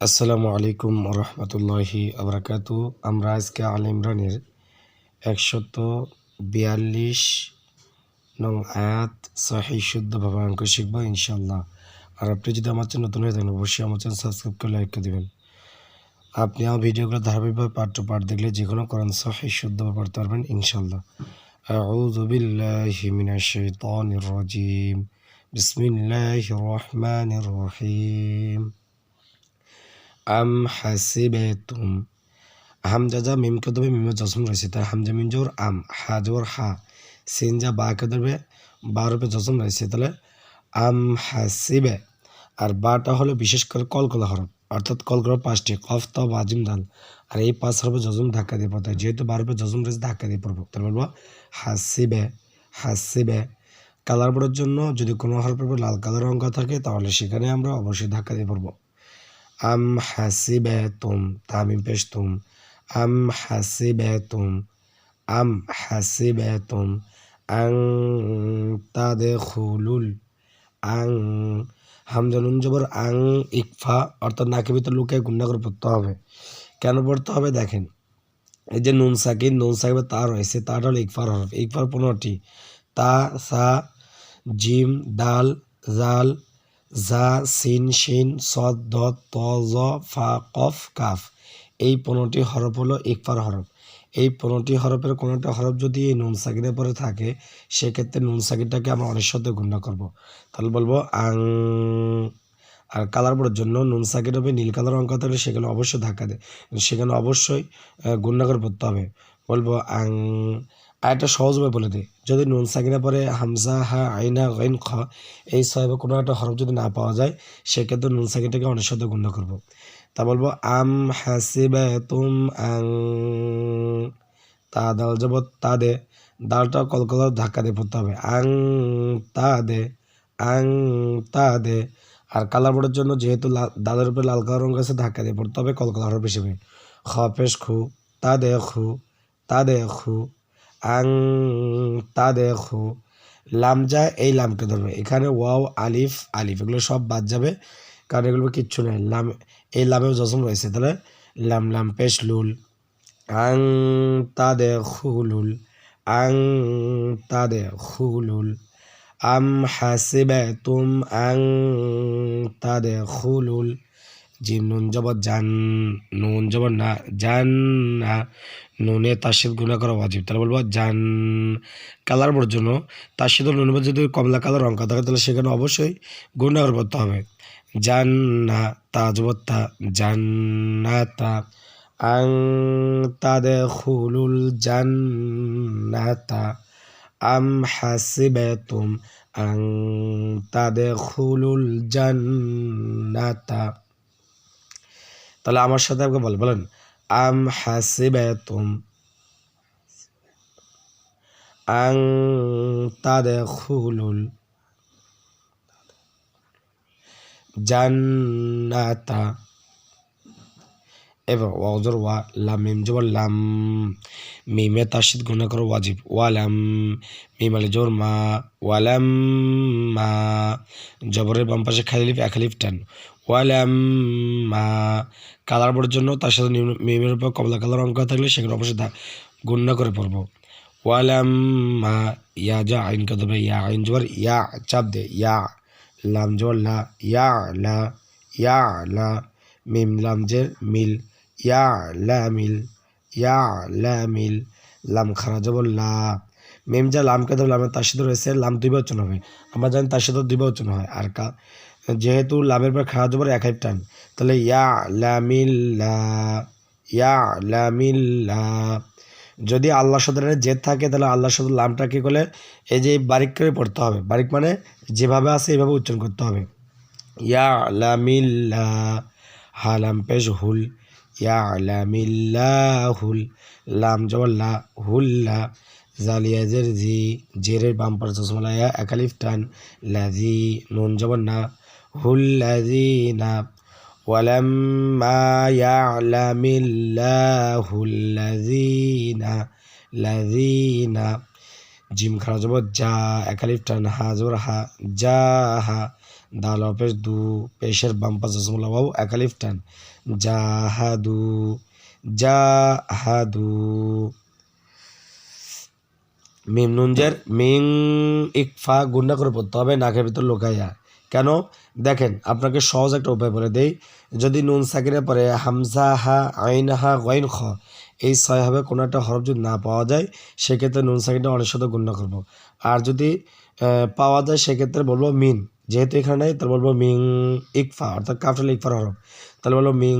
আসসালামু আলাইকুম রহমতুল্লাহি আবরাকাতু আমরা আজকে আল ইমরানের একশত বিয়াল্লিশ নং আয়াত সহি শুদ্ধভাবে অঙ্ক শিখবো ইনশাল্লাহ আর আপনি যদি আমার চ্যানেল নতুন হয়ে থাকেন অবশ্যই আমার চ্যানেল সাবস্ক্রাইব করে লাইক করে দেবেন আপনি আমার ভিডিওগুলো ধারাবাহিকভাবে পাঠ টু পাঠ দেখলে যে কোনো কোরআন সহি শুদ্ধভাবে পড়তে পারবেন ইনশাল্লাহ أعوذ بالله من الشيطان الرجيم بسم الله الرحمن الرحيم আম হাসিবে হাসিবেতুম। হামজা যা মিমকে ধরবে, মিমে জসম রয়েছে। তাই হামজা মিম জোর আম, হা জোর হা। সিন যা বাকে ধরবে, বা রূপে জসম রয়েছে। তাহলে আম হাসিবে। আর বাটা হলো বিশেষ করে কলকলা হরফ। অর্থাৎ কলকলা পাঁচটি, কফ, ত বাজিম দাল আর এই পাঁচ হরফে জজম ধাক্কা দিয়ে পড়তে হয়। যেহেতু বার রূপে জজম রয়েছে, ধাক্কা দিয়ে পড়ব। তাহলে বলব হাসিবে হাসিবে। কালার বোর্ডের জন্য যদি কোনো হরফের উপর লাল কালার অঙ্ক থাকে, তাহলে সেখানে আমরা অবশ্যই ধাক্কা দিয়ে পড়ব। আম হাসিবাতুম তামিম পেশ তুম আম হাসিবাতুম আম হাসিবাতুম আং তাদখুলুল আং হামজা নুন জবর আং ইকফা অর্থাৎ নাকের ভিতর লুকায় গুন্ডা করে পড়তে হবে কেন পড়তে হবে দেখেন এই যে নুন সাকিন নুন সাকিবের তা রয়েছে তাটা হলো ইকফার হরফ ইকফার পনেরোটি তা সা জিম দাল জাল জা, সিন, শিন, সদ দ ত, জ, ফা, কফ, কাফ। এই পনেরোটি হরফ হলো ইকফার হরফ। এই পনেরোটি হরফের কোনোটা হরফ যদি এই নুন সাকিনের পরে থাকে, সেক্ষেত্রে নুন সাকিনটাকে আমরা অনেক সাথে গুণা করব। তাহলে বলব আং। আর কালার বোর্ডের জন্য নুন সাকিট হবে নীল কালার অঙ্ক থাকলে সেখানে অবশ্যই ধাক্কা দেয় সেখানে অবশ্যই গুণা করে পড়তে হবে। বলব আং। আর একটা সহজভাবে বলে দিই। যদি নুন সাকিনা পরে হামজা, হা, আইনা, গাইন, খ, এই ছয় কোনো একটা হরফ যদি না পাওয়া যায়, সেক্ষেত্রে নুন সাকিটাকে অনেক সাথে গুণ করব। তা বলব, আম হাসিবে তুম আং, তা দাল যাব তা দে, দালটা কলকলা ধাক্কা দিয়ে পড়তে হবে। আং, তা দে, আং, তা দে, আর কালার বোর্ডের জন্য যেহেতু দালের উপরে লাল কালার রঙ আছে, ধাক্কা দিয়ে পড়তে হবে কলকলা হরফ হিসেবে। খ, পেশ, খু, তা দে, খু, তা দে, খু আং তা দেখো লাম যায়, এই লামকে ধরবে। এখানে ওয়াও, আলিফ আলিফ, এগুলো সব বাদ যাবে। কারণ এগুলো কিচ্ছু নেই। লাম, এই লামেও জসম রয়েছে। তাহলে লাম লাম, পেশ, লুল। আং তা দেখুলুল আং তা দেখুলুল আম হাসিবে তুম আং তা দেখুলুল জিম নুন জবর জান, নুন জবর না, জান না, নুনে তার গুণা করা ওয়াজিব। তাহলে বলব জান, কালার বোর্ড জন্য তার সাথে নুন যদি কমলা কালার রঙ থাকে, তাহলে সেখানে অবশ্যই গুণা করতে হবে। জান্না তা জবর তা জান্নাতা আং তাদে খুলুল জান্নাতা আম হাসিবেতুম আং তাদে খুলুল জান্নাতা তাহলে আমার সাথে আমাকে বল বলেন আম হাসিবাতুম আং তাদখুলুল জান্নাতা এবার ওয়াজর ওয়া লাম মিম জবর লাম মিমে তাশিদ গুণা করো ওয়াজিব ওয়ালাম মিম আলি জোর মা ওয়ালাম মা জবরের বাম পাশে খালিফ একালিফ টান ওয়ালাম মা কালার বোর্ডের জন্য তার সাথে মিমের উপর কমলা কালার অঙ্ক থাকলে সেখানে অবশ্যই গুণ করে পড়ব ওয়ালাম মা ইয়া যা আইন কত ইয়া আইন জবর ইয়া চাপ দে ইয়া লাম জবর লা ইয়া লা ইয়া লা মিম লাম জের মিল ইয়া লা মিল ইয়া লাম খারা লা। মিম যা লামকে ধরে, লামের তার সাথে রয়েছে, লাম দুই বচন হবে। আমরা জানি তার সাথে দুই বচন হয়। আর কা, যেহেতু লামের পর খাওয়া যাবার এক টান তাহলে ইয়া লামিল্লা ইয়া লামিল্লা যদি আল্লাহ সদরের জেদ থাকে, তাহলে আল্লাহ সদর লামটা কী করলে? এই যে বারিক করে পড়তে হবে। বারিক মানে যেভাবে আছে, এইভাবে উচ্চারণ করতে হবে। ইয়া লামিল্লা হালাম পেশ হুল। ইয়া লামিল্লা হুল লাম জবল্লা হুল্লা জালিয়াজের জি জেরের বাম্পার চশমালাইয়া একালিফ টান লাজি নুন জবর না الذين ولما يعلم الله الذين الذين জিম খারা যাব যা একালিফ টান হা জবর হা যা হা দাল অপেশ দু পেশের বাম পাশ জসমুল্লা বাবু একালিফ টান। জাহাদু জাহাদু। মিম নুনজের মিং ইকফা গুন্ডা করে পড়তে হবে, নাকের ভিতর লোকাইয়া। কেন? দেখেন, আপনাকে সহজ একটা উপায় বলে দেই। যদি নুন সাকিনের পরে হামজা হা, আইন হা, গইন খ, এই ছয় হবে কোনো একটা হরফ যদি না পাওয়া যায়, সেক্ষেত্রে নুন সাকিনটা অনেক সাথে গুণনা করব। আর যদি পাওয়া যায়, সেক্ষেত্রে বলব মিন। যেহেতু এখানে নেই তাহলে বলব মিং ইকফা, অর্থাৎ কাফটাল ইকফার হরফ। তাহলে বলব মিং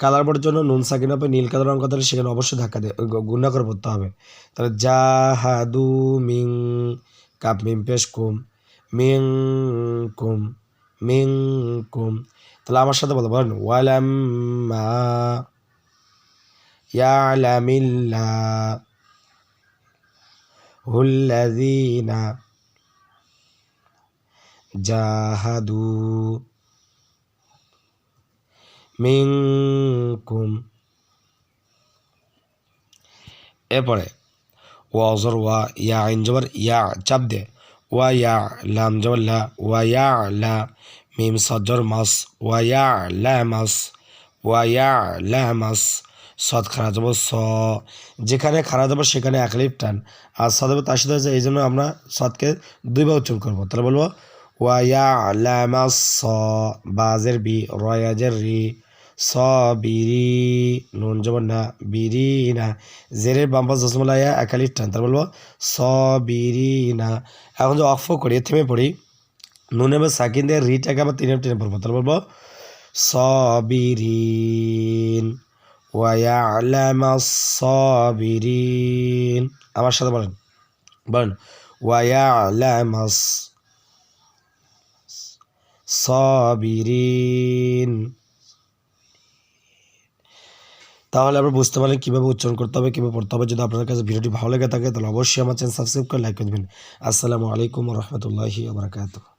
কালার বোর্ডের জন্য নুন সাকিন হবে নীল কালার অঙ্ক তাহলে সেখানে অবশ্যই ধাক্কা দিয়ে গুণা করে পড়তে হবে। তাহলে জাহাদু মিং, কাপ, মিম পেশ, কুম। মিং কুম। মিং, কুম। তাহলে আমার সাথে বলতে বলেন, ওয়ালাম্মা ইয়ালামিল্লা হুল্লাযীনা জাহাদু মিনকুম। এরপরে, ওয়া অজর ওয়া ইয়া আইন জবর, ইয়া চাপ দে, ওয়া ইয়া লাম জবর, লা, ওয়া ইয়া লা মিম সজ্জর মাস, ওয়া ইয়া লা মাস, ওয়া ইয়া লা মাস সদ খারা যাব স। যেখানে খারা যাব সেখানে এক লিপ টান। আর সদ তার সাথে এই জন্য আমরা সদকে দুইবার উচ্চারণ করব। তাহলে বলব বাজের বি রয়াজের রি সবিরি নুন জবর না বিরি না জেরের বাম্পাস জসমলাইয়া একালিফ টান বলব সবিরি না এখন যে অফ করি থেমে পড়ি নুন এবং সাকিন দিয়ে রিটাকে আবার তিনে টেনে পড়ব তাহলে বলব সবিরিন ওয়াইয়ালামা সবিরিন আমার সাথে বলেন বলেন ওয়াইয়ালামাস সবিরিন। তাহলে আমরা বুঝতে পারলেন কীভাবে উচ্চারণ করতে হবে, কীভাবে পড়তে হবে। যদি আপনাদের কাছে ভিডিওটি ভালো লেগে থাকে, তাহলে অবশ্যই আমার চ্যানেল সাবস্ক্রাইব করে লাইক করে দেবেন। আসসালামু আলাইকুম রহমতুল্লাহি আবরাকাতুহ